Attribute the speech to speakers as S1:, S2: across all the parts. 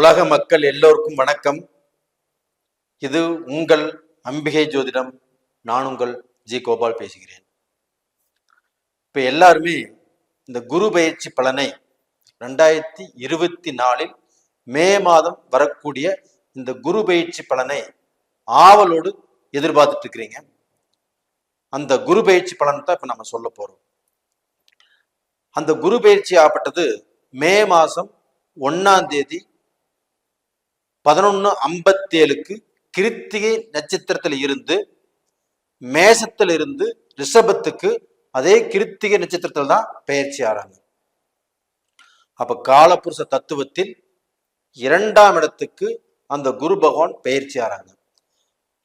S1: உலக மக்கள் எல்லோருக்கும் வணக்கம். இது உங்கள் அம்பிகை ஜோதிடம். நான் உங்கள் ஜி கோபால் பேசுகிறேன். இப்ப எல்லாருமே இந்த குரு பயிற்சி பலனை ரெண்டாயிரத்தி இருபத்தி நாலில் மே மாதம் வரக்கூடிய இந்த குரு பயிற்சி பலனை ஆவலோடு எதிர்பார்த்துட்டு இருக்கிறீங்க. அந்த குரு பயிற்சி பலன் தான் இப்ப நம்ம சொல்ல போறோம். அந்த குரு பயிற்சி ஆப்பட்டது மே மாசம் ஒன்னாம் தேதி பதினொன்னு ஐம்பத்தி ஏழுக்கு கிருத்திகை நட்சத்திரத்தில் இருந்து மேசத்தில் இருந்து ரிஷபத்துக்கு அதே கிருத்திகை நட்சத்திரத்தில் தான் பயிற்சி ஆறாங்க. அப்ப காலபுருஷ தத்துவத்தில் இரண்டாம் இடத்துக்கு அந்த குரு பகவான் பயிற்சி ஆறாங்க.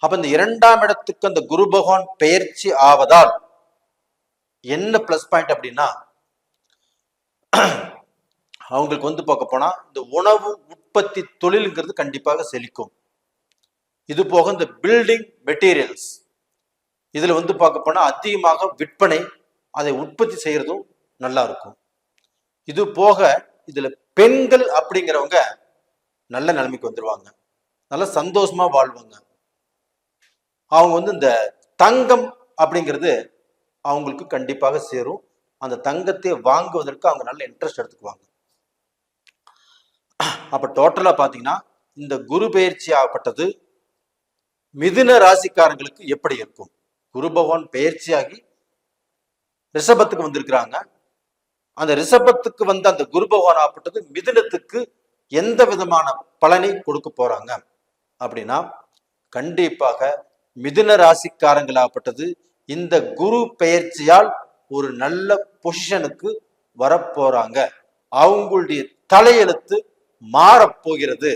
S1: அப்ப இந்த இரண்டாம் இடத்துக்கு அந்த குரு பகவான் பயிற்சி ஆவதால் என்ன பிளஸ் பாயிண்ட் அப்படின்னா அவங்களுக்கு வந்து பார்க்க போனா இந்த உணவு உற்பத்தி தொழிலுங்கிறது கண்டிப்பாக செழிக்கும். இது போக இந்த பில்டிங் மெட்டீரியல்ஸ் இதில் வந்து பார்க்க போனால் அதிகமாக விற்பனை அதை உற்பத்தி செய்கிறதும் நல்லா இருக்கும். இது போக இதில் பெண்கள் அப்படிங்கிறவங்க நல்ல நிலைமைக்கு வந்துடுவாங்க நல்லா சந்தோஷமாக வாழ்வாங்க. அவங்க வந்து இந்த தங்கம் அப்படிங்கிறது அவங்களுக்கு கண்டிப்பாக சேரும். அந்த தங்கத்தை வாங்குவதற்கு அவங்க நல்ல இன்ட்ரெஸ்ட் எடுத்துக்குவாங்க. அப்போ டோட்டலா பார்த்தீங்கன்னா இந்த குரு பெயர்ச்சி ஆகப்பட்டது மிதுன ராசிக்காரங்களுக்கு எப்படி இருக்கும்? குரு பகவான் பெயர்ச்சியாகி ரிஷபத்துக்கு வந்திருக்கிறாங்க. அந்த ரிஷபத்துக்கு வந்த அந்த குரு பகவான் ஆகப்பட்டது மிதுனத்துக்கு எந்த விதமான பலனை கொடுக்க போறாங்க? அப்படின்னா கண்டிப்பாக மிதுன ராசிக்காரங்களாகப்பட்டது இந்த குரு பெயர்ச்சியால் ஒரு நல்ல பொசிஷனுக்கு வரப்போறாங்க. அவங்களுடைய தலையெழுத்து மாறப்போகிறது.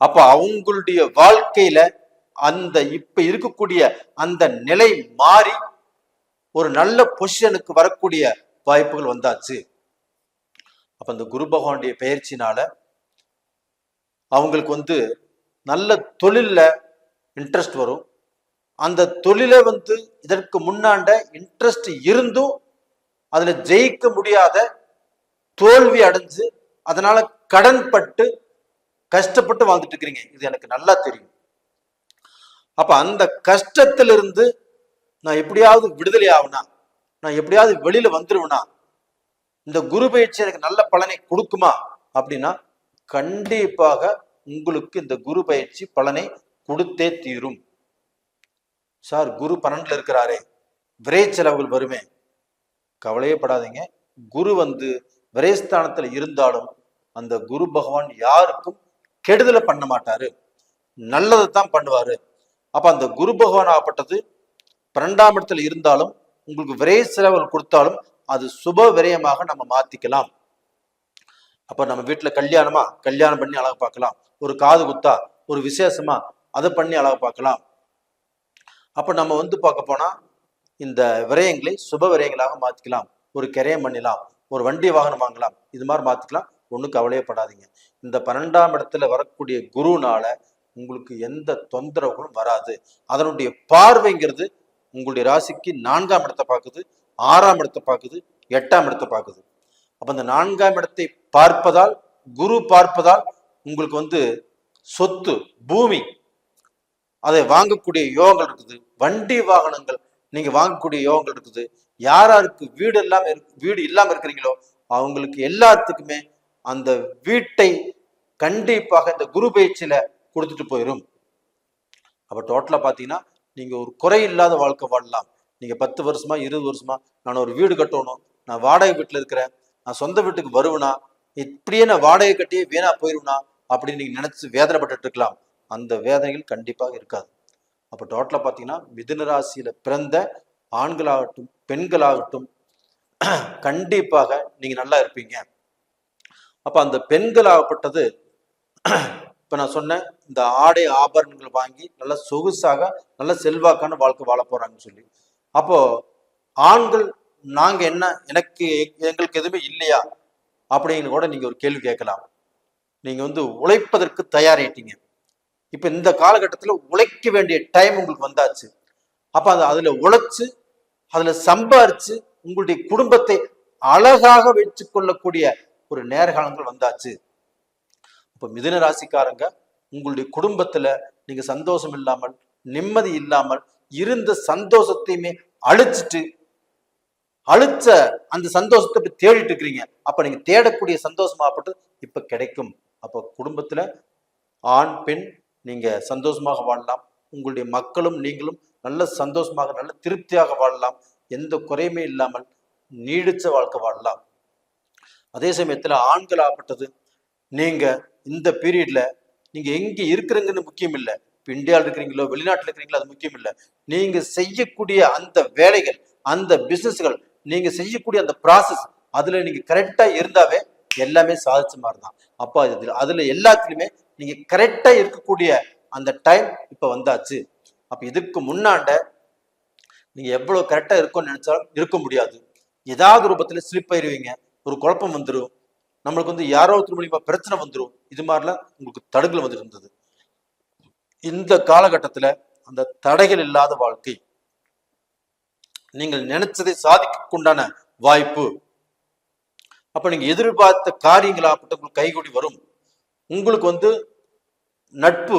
S1: அப்ப அவங்களுடைய வாழ்க்கையில அந்த இப்ப இருக்கக்கூடிய அந்த நிலை மாறி ஒரு நல்ல பொசிஷனுக்கு வரக்கூடிய வாய்ப்புகள் வந்தாச்சு. அப்ப அந்த குரு பகவானுடைய பயிற்சினால அவங்களுக்கு வந்து நல்ல தொழில்ல இன்ட்ரெஸ்ட் வரும். அந்த தொழிலை வந்து இதற்கு முன்னாண்ட இன்ட்ரெஸ்ட் இருந்தும் அதுல ஜெயிக்க முடியாத தோல்வி அடைஞ்சு அதனால கடன் பட்டு கஷ்டப்பட்டு வாழ்ந்துட்டு இருக்கிறீங்க இது எனக்கு நல்லா தெரியும். அப்ப அந்த கஷ்டத்திலிருந்து நான் எப்படியாவது விடுதலை ஆகுனா நான் எப்படியாவது வெளியில வந்துருவேனா இந்த குரு பயிற்சி எனக்கு நல்ல பலனை கொடுக்குமா அப்படின்னா கண்டிப்பாக உங்களுக்கு இந்த குரு பயிற்சி பலனை கொடுத்தே தீரும். சார் குரு பன்னெண்டுல இருக்கிறாரே. விரை செலவுகள் வருமே. கவலையே படாதீங்க. குரு வந்து விரைஸ்தானத்துல இருந்தாலும் அந்த குரு பகவான் யாருக்கும் கெடுதலை பண்ண மாட்டாரு. நல்லதை தான் பண்ணுவாரு. அப்ப அந்த குரு பகவான் ஆகப்பட்டது பன்னெண்டாம் இடத்துல இருந்தாலும் உங்களுக்கு விரை செலவுகள் கொடுத்தாலும் அது சுப விரயமாக நம்ம மாத்திக்கலாம். அப்ப நம்ம வீட்டுல கல்யாணமா கல்யாணம் பண்ணி அழகு பார்க்கலாம். ஒரு காது குத்தா ஒரு விசேஷமா அதை பண்ணி அழகு பார்க்கலாம். அப்ப நம்ம வந்து பார்க்க போனா இந்த விரயங்களை சுப விரயங்களாக மாத்திக்கலாம். ஒரு கிரயம் பண்ணிடலாம் ஒரு வண்டி வாகனம் வாங்கலாம் இது மாதிரி மாத்திக்கலாம். ஒன்றும் கவலையப்படாதீங்க. இந்த பன்னெண்டாம் இடத்துல வரக்கூடிய குருனால உங்களுக்கு எந்த தொந்தரவுகளும் வராது. அதனுடைய பார்வைங்கிறது உங்களுடைய ராசிக்கு நான்காம் இடத்தை பார்க்குது ஆறாம் இடத்தை பார்க்குது எட்டாம் இடத்தை பார்க்குது. அப்ப இந்த நான்காம் இடத்தை பார்ப்பதால் குரு பார்ப்பதால் உங்களுக்கு வந்து சொத்து பூமி அதை வாங்கக்கூடிய யோகங்கள் இருக்குது. வண்டி வாகனங்கள் நீங்க வாங்கக்கூடிய யோகங்கள் இருக்குது. யார் யாருக்கு வீடு இல்லாம வீடு இல்லாம இருக்கிறீங்களோ அவங்களுக்கு எல்லாத்துக்குமே அந்த வீட்டை கண்டிப்பாக இந்த குரு பயிற்சியில கொடுத்துட்டு போயிடும் அப்ப டோட்டலா பாத்தீங்கன்னா நீங்க ஒரு குறை இல்லாத வாழ்க்கை வாழலாம். நீங்க பத்து வருஷமா இருபது வருஷமா நான் ஒரு வீடு கட்டணும் நான் வாடகை வீட்டுல இருக்கிறேன் நான் சொந்த வீட்டுக்கு வருவேனா இப்படியே நான் வாடகை கட்டியே வீணா போயிருவேனா அப்படின்னு நீங்க நினைச்சு வேதனைப்பட்டு இருக்கலாம். அந்த வேதனைகள் கண்டிப்பாக இருக்காது. அப்ப டோட்டலா பாத்தீங்கன்னா மிதுன ராசியில பிறந்த ஆண்களாகட்டும் பெண்களாகட்டும் கண்டிப்பாக நீங்க நல்லா இருப்பீங்க. அப்போ அந்த பெண்களாகப்பட்டது இப்போ நான் சொன்னேன் இந்த ஆடை ஆபரணங்கள் வாங்கி நல்ல சொகுசாக நல்ல செல்வாக்கான வாழ்க்கை வாழ போகிறாங்கன்னு சொல்லி. அப்போது ஆண்கள் நாங்கள் என்ன எனக்கு எங்களுக்கு எதுவுமே இல்லையா? அப்படின்னு கூட நீங்கள் ஒரு கேள்வி கேட்கலாம். நீங்கள் வந்து உழைப்பதற்கு தயாராகிட்டீங்க இப்போ இந்த காலகட்டத்தில் உழைக்க வேண்டிய டைம் உங்களுக்கு வந்தாச்சு. அப்போ அது அதில் உழைச்சி அதில் சம்பாரித்து உங்களுடைய குடும்பத்தை அழகாக வச்சு கொள்ளக்கூடிய ஒரு நேர்காலங்கள் வந்தாச்சு. இப்போ மிதுன ராசிக்காரங்க உங்களுடைய குடும்பத்துல நீங்க சந்தோஷம் இல்லாமல் நிம்மதி இல்லாமல் இருந்த சந்தோஷத்தையுமே அழிச்சிட்டு அழிச்ச அந்த சந்தோஷத்தை இப்ப தேடிட்டு இருக்கிறீங்க. அப்ப நீங்க தேடக்கூடிய சந்தோஷமாகப்பட்டு இப்ப கிடைக்கும். அப்ப குடும்பத்துல ஆண் பெண் நீங்க சந்தோஷமாக வாழலாம். உங்களுடைய மக்களும் நீங்களும் நல்ல சந்தோஷமாக நல்ல திருப்தியாக வாழலாம். எந்த குறையுமே இல்லாமல் நீடிச்ச வாழ்க்கை வாழலாம். அதே சமயத்தில் ஆண்கள் ஆப்பட்டது நீங்கள் இந்த பீரியடில் நீங்கள் எங்கே இருக்கிறீங்கன்னு முக்கியம் இல்லை. இப்போ இந்தியாவில் இருக்கிறீங்களோ வெளிநாட்டில் இருக்கிறீங்களோ அது முக்கியம் இல்லை. நீங்கள் செய்யக்கூடிய அந்த வேலைகள் அந்த பிஸ்னஸ்கள் நீங்கள் செய்யக்கூடிய அந்த ப்ராசஸ் அதில் நீங்கள் கரெக்டாக இருந்தாவே எல்லாமே சாதிச்ச மாதிரி தான் அப்போ அது அதில் எல்லாத்துலேயுமே நீங்கள் கரெக்டாக இருக்கக்கூடிய அந்த டைம் இப்போ வந்தாச்சு. அப்போ இதுக்கு முன்னாண்ட நீங்கள் எவ்வளோ கரெக்டாக இருக்கும்னு நினச்சாலும் இருக்க முடியாது. ஏதாவது ரூபத்தில் ஸ்லிப் ஆயிடுவீங்க ஒரு குழப்பம் வந்துடும் நம்மளுக்கு வந்து யாரோ ஒருத்தர் மூலியமா பிரச்சனை வந்துடும் இது மாதிரிலாம் உங்களுக்கு தடுகள் வந்து இருந்தது இந்த காலகட்டத்துல அந்த தடைகள் இல்லாத வாழ்க்கை நீங்கள் நினைச்சதை சாதிக்கக்குண்டான வாய்ப்பு. அப்ப நீங்க எதிர்பார்த்த காரியங்களாகப்பட்ட உங்களுக்கு கைகூடி வரும். உங்களுக்கு வந்து நட்பு.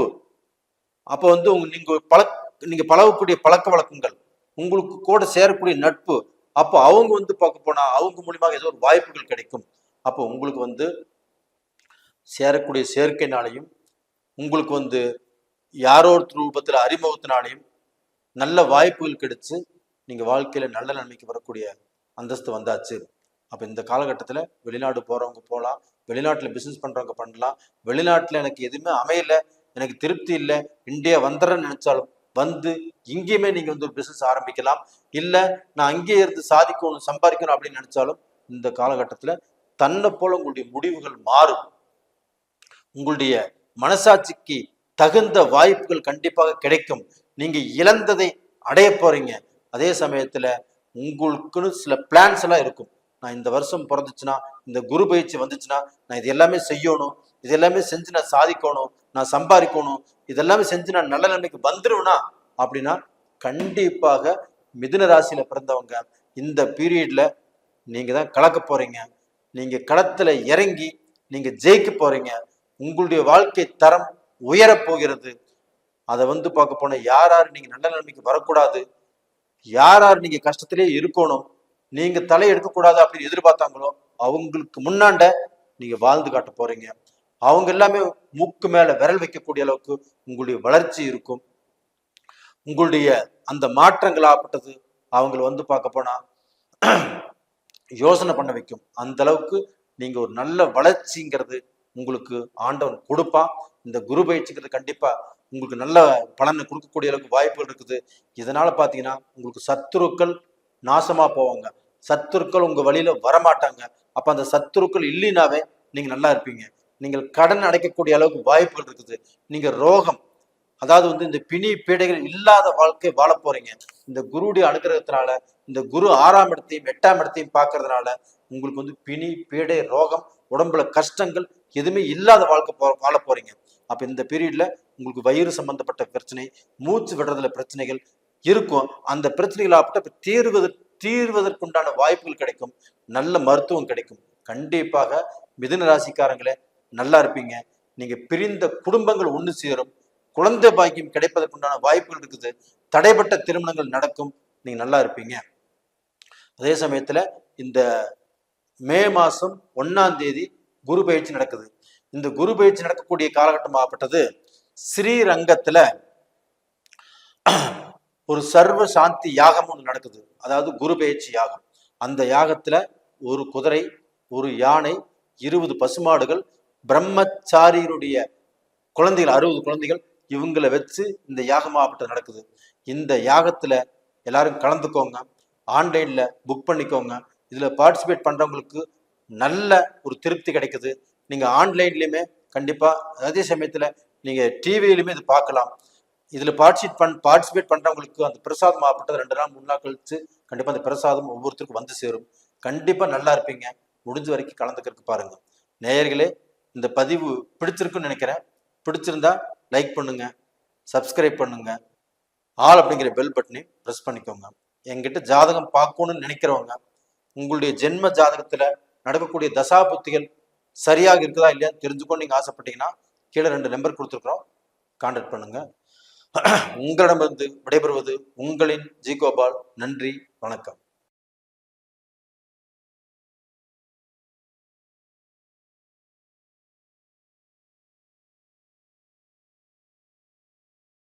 S1: அப்ப வந்து உங்க நீங்க பழக் நீங்க பழகக்கூடிய பழக்க வழக்கங்கள் உங்களுக்கு கூட சேரக்கூடிய நட்பு அப்போ அவங்க வந்து பார்க்க போனா அவங்க மூலியமாக ஏதோ ஒரு வாய்ப்புகள் கிடைக்கும். அப்போ உங்களுக்கு வந்து சேரக்கூடிய சேர்க்கைனாலையும் உங்களுக்கு வந்து யாரோ ஒரு ரூபத்தில் அறிமுகத்தினாலையும் நல்ல வாய்ப்புகள் கிடைச்சு நீங்கள் வாழ்க்கையில் நல்ல நன்மைக்கு வரக்கூடிய அந்தஸ்து வந்தாச்சு. அப்போ இந்த காலகட்டத்தில் வெளிநாடு போகிறவங்க போகலாம் வெளிநாட்டில் பிஸ்னஸ் பண்ணுறவங்க பண்ணலாம் வெளிநாட்டில் எனக்கு எதுவுமே அமையலை எனக்கு திருப்தி இல்லை இந்தியா வந்துடுறேன்னு நினைச்சாலும் வந்து இங்கேயுமே நீங்க வந்து ஒரு பிசினஸ் ஆரம்பிக்கலாம். இல்ல நான் அங்கேயே இருந்து சாதிக்கணும் சம்பாதிக்கணும் அப்படின்னு நினைச்சாலும் இந்த காலகட்டத்துல தன்னை போல உங்களுடைய முடிவுகள் மாறும். உங்களுடைய மனசாட்சிக்கு தகுந்த வாய்ப்புகள் கண்டிப்பாக கிடைக்கும். நீங்க இழந்ததை அடைய போறீங்க. அதே சமயத்துல உங்களுக்குன்னு சில பிளான்ஸ் எல்லாம் இருக்கும். நான் இந்த வருஷம் பிறந்துச்சுன்னா இந்த குரு பயிற்சி வந்துச்சுன்னா நான் இது எல்லாமே செய்யணும். இது எல்லாமே செஞ்சு நான் சாதிக்கணும் நான் சம்பாதிக்கணும் இதெல்லாமே செஞ்சு நான் நல்ல நிலைமைக்கு வந்துருவேனா? அப்படின்னா கண்டிப்பாக மிதுன ராசியில பிறந்தவங்க இந்த பீரியட்ல நீங்க தான் கலக்க போறீங்க. நீங்க களத்துல இறங்கி நீங்க ஜெயிக்க போறீங்க. உங்களுடைய வாழ்க்கை தரம் உயரப் போகிறது. அதை வந்து பார்க்க போனா யார் யார் நீங்க நல்ல நிலைமைக்கு வரக்கூடாது? யார் யார் நீங்க கஷ்டத்திலே இருக்கணும்? நீங்க தலை எடுக்கக்கூடாது அப்படின்னு எதிர்பார்த்தாங்களோ அவங்களுக்கு முன்னாண்ட நீங்க வாழ்ந்து காட்ட போறீங்க. அவங்க எல்லாமே மூக்கு மேல விரல் வைக்கக்கூடிய அளவுக்கு உங்களுடைய வளர்ச்சி இருக்கும். உங்களுடைய அந்த மாற்றங்கள் ஆப்பட்டது அவங்கள வந்து பார்க்க போனா யோசனை பண்ண வைக்கும். அந்த அளவுக்கு நீங்க ஒரு நல்ல வளர்ச்சிங்கிறது உங்களுக்கு ஆண்டவன் கொடுப்பான் இந்த குரு பயிற்சிங்கிறது கண்டிப்பா உங்களுக்கு நல்ல பலனை கொடுக்கக்கூடிய அளவுக்கு வாய்ப்புகள் இருக்குது. இதனால பாத்தீங்கன்னா உங்களுக்கு சத்துருக்கள் நாசமா போவாங்க. சத்துருக்கள் உங்க வழியில வரமாட்டாங்க. அப்ப அந்த சத்துருக்கள் இல்லைனாவே நீங்க நல்லா இருப்பீங்க. நீங்கள் கடன் அடைக்கக்கூடிய அளவுக்கு வாய்ப்புகள் இருக்குது. நீங்க ரோகம். அதாவது வந்து இந்த பிணி பீடைகள் இல்லாத வாழ்க்கை வாழ போறீங்க. இந்த குருடைய அனுகிரகத்தினால இந்த குரு ஆறாம் இடத்தையும் எட்டாம் இடத்தையும் பார்க்கறதுனால உங்களுக்கு வந்து பிணி பீடை ரோகம் உடம்புல கஷ்டங்கள் எதுவுமே இல்லாத வாழ்க்கை போ வாழ போறீங்க. அப்ப இந்த பீரியட்ல உங்களுக்கு வயிறு சம்பந்தப்பட்ட பிரச்சனை மூச்சு விடுறதுல பிரச்சனைகள் இருக்கும். அந்த பிரச்சனைகள் ஆப்பட்ட தீர்வது தீர்வதற்குண்டான வாய்ப்புகள் கிடைக்கும். நல்ல மருத்துவம் கிடைக்கும். கண்டிப்பாக மிதுன ராசிக்காரங்களே நல்லா இருப்பீங்க. நீங்க பிரிந்த குடும்பங்கள் ஒன்று சேரும். குழந்தை பாக்கியம் கிடைப்பதற்குண்டான வாய்ப்புகள் இருக்குது. தடைப்பட்ட திருமணங்கள் நடக்கும். நீங்க நல்லா இருப்பீங்க. அதே சமயத்துல இந்த மே மாசம் ஒன்றாம் தேதி குரு பயிற்சி நடக்குது. இந்த குரு பயிற்சி நடக்கக்கூடிய காலகட்டம் ஸ்ரீரங்கத்தில் ஸ்ரீரங்கத்துல ஒரு சர்வ சாந்தி யாகம் ஒன்று நடக்குது. அதாவது குரு பயிற்சி யாகம். அந்த யாகத்துல ஒரு குதிரை ஒரு யானை இருபது பசுமாடுகள் பிரம்மச்சாரியருடைய குழந்தைகள் அறுபது குழந்தைகள் இவங்களை வச்சு இந்த யாகமாகப்பட்டது நடக்குது. இந்த யாகத்துல எல்லாரும் கலந்துக்கோங்க. ஆன்லைன்ல புக் பண்ணிக்கோங்க. இதுல பார்ட்டிசிபேட் பண்றவங்களுக்கு நல்ல ஒரு திருப்தி கிடைக்குது. நீங்க ஆன்லைன்லயுமே கண்டிப்பா அதே சமயத்துல நீங்க டிவியிலுமே இது பார்க்கலாம். இதுல பார்ட்டிசிபேட் பண் பார்ட்டிசிபேட் பண்றவங்களுக்கு அந்த பிரசாதம் ஆகப்பட்டது ரெண்டு நாள் மூணு நாள் கழிச்சு கண்டிப்பா அந்த பிரசாதம் ஒவ்வொருத்தருக்கும் வந்து சேரும். கண்டிப்பா நல்லா இருப்பீங்க. முடிஞ்ச வரைக்கும் கலந்துக்கிறதுக்கு பாருங்க. நேயர்களே இந்த பதிவு பிடிச்சிருக்குன்னு நினைக்கிறேன். பிடிச்சிருந்தா லைக் பண்ணுங்க சப்ஸ்கிரைப் பண்ணுங்க. ஆல் அப்படிங்கிற பெல் பட்டனை ப்ரெஸ் பண்ணிக்கோங்க. என்கிட்ட ஜாதகம் பார்க்கணும்னு நினைக்கிறவங்க உங்களுடைய ஜென்ம ஜாதகத்துல நடக்கக்கூடிய தசா புத்திகள் சரியாக இருக்குதா இல்லையா தெரிஞ்சுக்கணும் நீங்கள் ஆசைப்பட்டீங்கன்னா கீழே ரெண்டு நம்பர் கொடுத்துருக்குறோம். கான்டாக்ட் பண்ணுங்க. உங்களிடமிருந்து விடைபெறுவது உங்களின் ஜி கோபால். நன்றி வணக்கம்.